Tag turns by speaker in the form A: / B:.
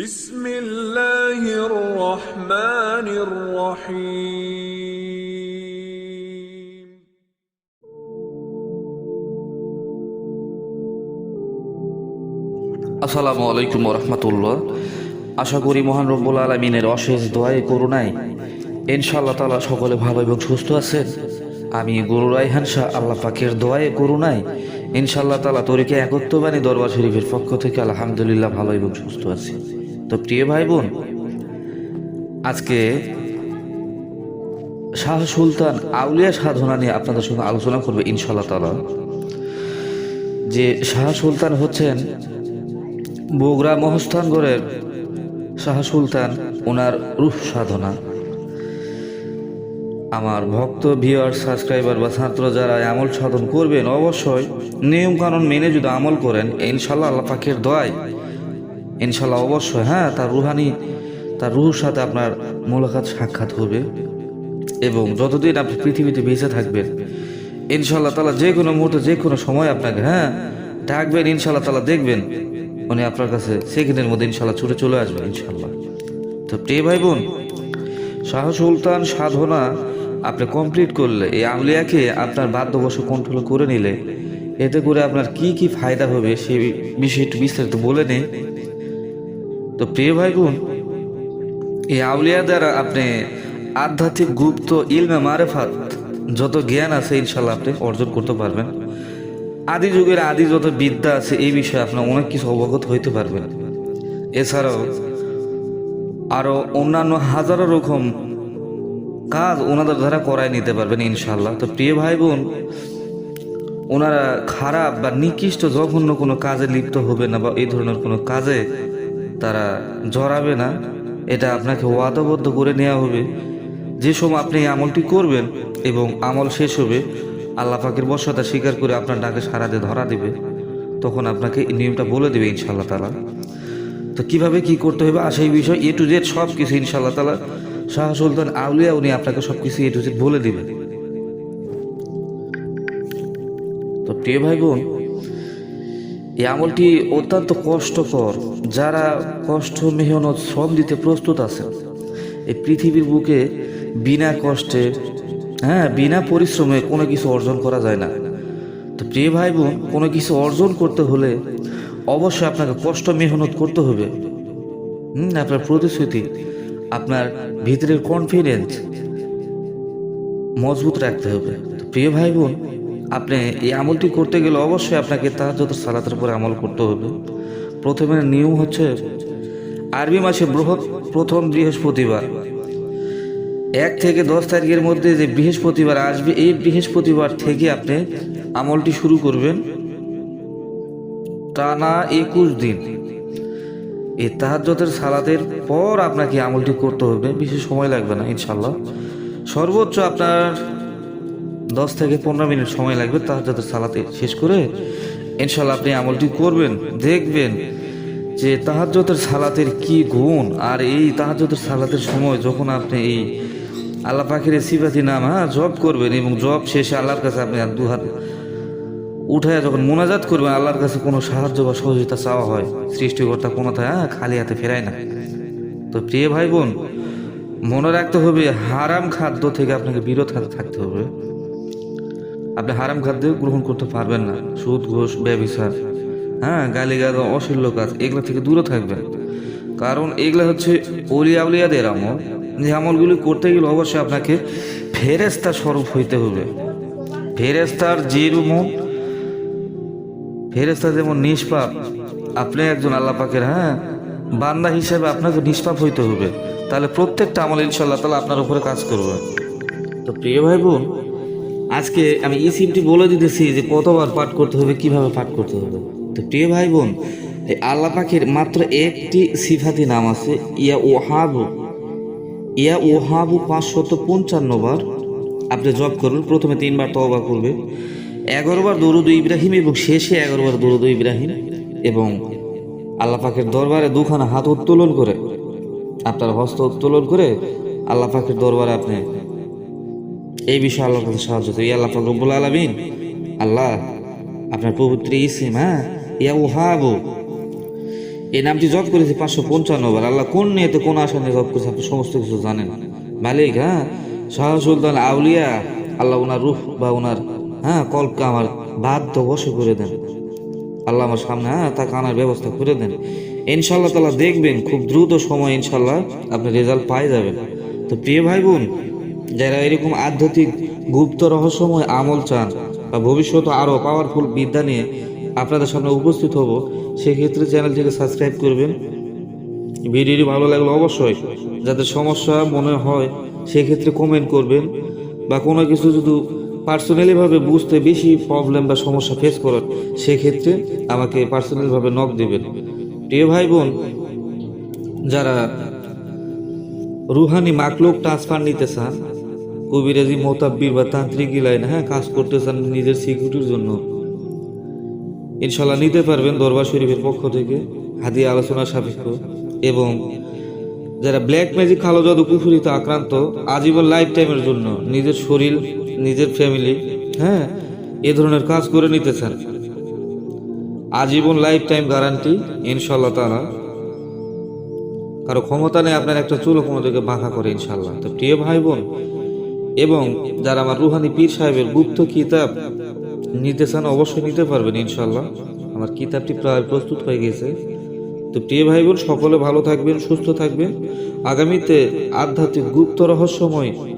A: বিসমিল্লাহির রহমানির
B: আসসালামু আলাইকুম রহমতুল্লাহ আশা করি মহান রব্বুল আলমিনের অশেষ দোয়ায়, করুণায় ইনশাআল্লাহ তালা সকলে ভালো এবং সুস্থ আছেন। আমি গুরু রায়হান শাহ, আল্লাহ পাকের দোয়ায়, করুণায় ইনশাআল্লাহ তালা তরিকে একত্রবাণী দরবার শরীফের পক্ষ থেকে আলহামদুলিল্লাহ ভালো এবং সুস্থ আছে। তো প্রিয় ভাই বোন আজকে শাহ সুলতান আউলিয়া সাধনা নিয়ে আপনাদের সঙ্গে আলোচনা করবে ইনশাআল্লাহ তালা যে শাহ সুলতান হচ্ছেন বগুড়া মহস্থানগড়ের শাহ সুলতান, ওনার রূপ সাধনা আমার ভক্ত ভিওয়ার সাবস্ক্রাইবার বা ছাত্র যারা আমল সাধন করবেন, অবশ্যই নিয়মকানুন মেনে যদি আমল করেন ইনশাল্লাহ আল্লাহ পাখের দোয়ায় ইনশাল্লাহ অবশ্যই হ্যাঁ তার রুহানি, তার রুহুর সাথে আপনার মোলাকাত সাক্ষাৎ হবে এবং যতদিন আপনি পৃথিবীতে বেঁচে থাকবেন, ইনশাল্লাহ তালা যে কোনো মুহূর্তে, যে কোনো সময় আপনাকে হ্যাঁ ডাকবেন, ইনশাল্লাহ তালা দেখবেন, উনি আপনার কাছে সেকেন্ডের মধ্যে ইনশাল্লাহ ছুটে চলে আসবেন, ইনশাল্লাহ। তো প্রিয় ভাই বোন শাহ সুলতান সাধনা আপনি কমপ্লিট করলে, এই আমলিয়াকে আপনার বাধ্যবশ কন্ট্রোল করে নিলে, এতে করে আপনার কি কি ফায়দা হবে সেই বিষয়ে একটু বিস্তারিত বলে নেই। তো প্রিয় ভাই বোন এই আউলিয়া দ্বারা আপনি আধ্যাত্মিক গুপ্ত ইলমে মারেফাত যত জ্ঞান আছে ইনশাল্লাহ আপনি অর্জন করতে পারবেন। আদি যুগের আদি যত বিদ্যা আছে এই বিষয়ে আপনার অনেক কিছু অবগত হইতে পারবেন। এছাড়াও আরও অন্যান্য হাজারো রকম কাজ ওনাদের দ্বারা করায় নিতে পারবেন ইনশাল্লাহ তো প্রিয় ভাই বোন ওনারা খারাপ বা নিকৃষ্ট জঘন্য কোনো কাজে লিপ্ত হবে না বা এই ধরনের কোনো কাজে তারা জড়াবে না। এটা আপনাকে ওয়াদাবদ্ধ করে নেওয়া হবে। যে সময় আপনি এই আমলটি করবেন এবং আমল শেষ হবে, আল্লাহ পাকের বর্ষতা স্বীকার করে আপনার ডাকে সারা দিয়ে ধরা দেবে। তখন আপনাকে নিয়মটা বলে দেবে ইনশাল্লাহ তালা তো কীভাবে কি করতে হবে? আর সেই বিষয় এ টু জেড সব কিছু ইনশাল্লাহ তালা শাহ সুলতান আউলিয়া উনি আপনাকে সব কিছু এ টু জেড বলে দেবেন। তো প্রিয় ভাই বোন এই আমলটি অত্যন্ত কষ্টকর। যারা কষ্ট, মেহনত, শ্রম দিতে প্রস্তুত আছে এই পৃথিবীর বুকে বিনা কষ্টে হ্যাঁ বিনা পরিশ্রমে কোনো কিছু অর্জন করা যায় না। তো প্রিয় ভাই বোন, কোনো কিছু অর্জন করতে হলে অবশ্যই আপনাকে কষ্ট, মেহনত করতে হবে। হুম, আপনার প্রতিশ্রুতি, আপনার ভিতরের কনফিডেন্স মজবুত রাখতে হবে। প্রিয় ভাই বোন আপনি এই আমলটি করতে গেলে অবশ্যই আপনাকে তার যত সালাতের উপরে আমল করতে হবে। প্রথমে নিয়ম হচ্ছে আরবি মাসে বৃহৎ প্রথম বৃহস্পতিবার। এক থেকে দশ তারিখের মধ্যে যে বৃহস্পতিবার আসবে, এই বৃহস্পতিবার থেকে আপনি আমলটি শুরু করবেন টানা একুশ দিন। এই তাহাজ্যতের সালাতের পর আপনাকে আমলটি করতে হবে, বেশি সময় লাগবে না ইনশাল্লাহ সর্বোচ্চ আপনার দশ থেকে পনেরো মিনিট সময় লাগবে তাহাজ্যতের সালাতে শেষ করে ইনশাল্লাহ আপনি আমলটি করবেন, দেখবেন যে তাহাজ্যতের সালাতের কি গুণ আর এই তাহাজ্যতের সালাতের সময় যখন আপনি এই আল্লাহ পাখির সিফাতি নাম হ্যাঁ জব করবেন এবং জব শেষে আল্লাহর কাছে আপনি দু হাত উঠায় যখন মোনাজাত করবেন, আল্লাহর কাছে কোনো সাহায্য বা সহযোগিতা চাওয়া হয়? সৃষ্টিকর্তা কোনো হ্যাঁ খালি হাতে ফেরায় না। তো প্রিয় ভাই বোন, মনে রাখতে হবে, হারাম খাদ্য থেকে আপনাকে বিরত থাকতে হবে। আপনি হারাম খাদ্য গ্রহণ করতে পারবেন না। সুদ, ঘোষ ব্যবসার হ্যাঁ গালি গাল অশীল্য কাজ, এগুলো থেকে দূরে থাকবেন। কারণ এগুলো হচ্ছে অলিয়া উলিয়াদের আমল। যে আমলগুলি করতে গেলে অবশ্যই আপনাকে ফেরেস্তা স্বরূপ হইতে হবে। ফেরেস্তার যে মন ফেরেস্তা যেমন নিষ্পাপ, আপনি একজন আল্লাহ পাকের হ্যাঁ বান্দা হিসেবে আপনাকে নিষ্পাপ হইতে হবে। তাহলে প্রত্যেকটা আমল ইনশাল্লাহ তাহলে আপনার উপরে কাজ করবে। তো প্রিয় ভাই বোন আজকে আমি এই সিমটি বলে দিতেছি যে কতবার পাঠ করতে হবে, কীভাবে পাঠ করতে হবে। তো প্রিয় ভাই বোন এই আল্লাহ পাখির মাত্র একটি সিফাতি নাম আছে, ইয়া ওহাবু। ইয়া ওহাবু পাঁচশত পঞ্চান্ন বার আপনি জব করবেন প্রথমে তিনবার তওবা করবে। এগারো বার দরুদ ইব্রাহিম এবং শেষে এগারো বার দরুদ ইব্রাহিম এবং আল্লাহ পাকের দরবারে দুখানা হাত উত্তোলন করে, আপনার হস্ত উত্তোলন করে আল্লাহ পাকের দরবারে আপনি এই বিষয়ে আল্লাহ কাছে সাহায্য চাই আল্লাহ রব্বুল আলামিন, আল্লাহ আপনার পবিত্র ইসিম হ্যাঁ? ইয়া ওহাবু এই নামটি জব করেছি পাঁচশো পঞ্চান্ন বার। আল্লাহ কোন নিয়েতে, কোন আশা নিয়ে জপ করেছে আপনি সমস্ত কিছু জানেন। মালিক হ্যাঁ? শাহ সুলতান আউলিয়া, আল্লাহ ওনার রুফ বা ওনার হ্যাঁ কল্পকে আমার বাধ্য বসে করে দেন। আল্লাহ আমার সামনে হ্যাঁ তাকে আনার ব্যবস্থা করে দেন। ইনশাল্লাহ তালা দেখবেন, খুব দ্রুত সময় ইনশাল্লাহ আপনি রেজাল্ট পাই যাবেন। তো প্রিয় ভাই বোন যারা এরকম আধ্যাত্মিক গুপ্ত রহস্যময় আমল চান বা ভবিষ্যতে আরও পাওয়ারফুল বিদ্যা নিয়ে আপনাদের সামনে উপস্থিত হব, সেক্ষেত্রে চ্যানেলটিকে সাবস্ক্রাইব করবেন। ভিডিওটি ভালো লাগলে অবশ্যই যাদের সমস্যা মনে হয়, সেক্ষেত্রে কমেন্ট করবেন বা কোনো কিছু যদি পার্সোনালিভাবে বুঝতে বেশি প্রবলেম বা সমস্যা ফেস করার সেক্ষেত্রে আমাকে পার্সোনালিভাবে নক দেবেন। প্রিয় ভাই বোন যারা রুহানি মাকলুক ট্রান্সফার নিতে চান কবিরাজি মোতাব্বির বা তান্ত্রিক লাইন হ্যাঁ কাজ করতে চান নিজের সিকিউরিটির জন্য। ইনশাল্লাহ নিতে পারবেন দরবার শরীফের পক্ষ থেকে হাদিয়া আলোচনা সাপেক্ষ। এবং যারা ব্ল্যাক ম্যাজিক কালো জাদু, কুফুরিতে আক্রান্ত, আজীবন লাইফ টাইমের জন্য নিজের শরীর, নিজের ফ্যামিলি হ্যাঁ এ ধরনের কাজ করে নিতে চান আজীবন লাইফ টাইম গ্যারান্টি ইনশাল্লাহ তারা কারও ক্ষমতা নেই, আপনার একটা চুলো কোনোদিকে বাঁকা করে ইনশাল্লাহ তো প্রিয় ভাই বোন এবং যারা আমার রুহানি পীর সাহেবের গুপ্ত কিতাব নির্দেশনা অবশ্যই নিতে পারবেন ইনশাল্লাহ আমার কিতাবটি প্রায় প্রস্তুত হয়ে গেছে। তো প্রিয় ভাই বোন সকলে ভালো থাকবেন, সুস্থ থাকবেন। আগামীতে আধ্যাত্মিক গুপ্ত রহস্যময়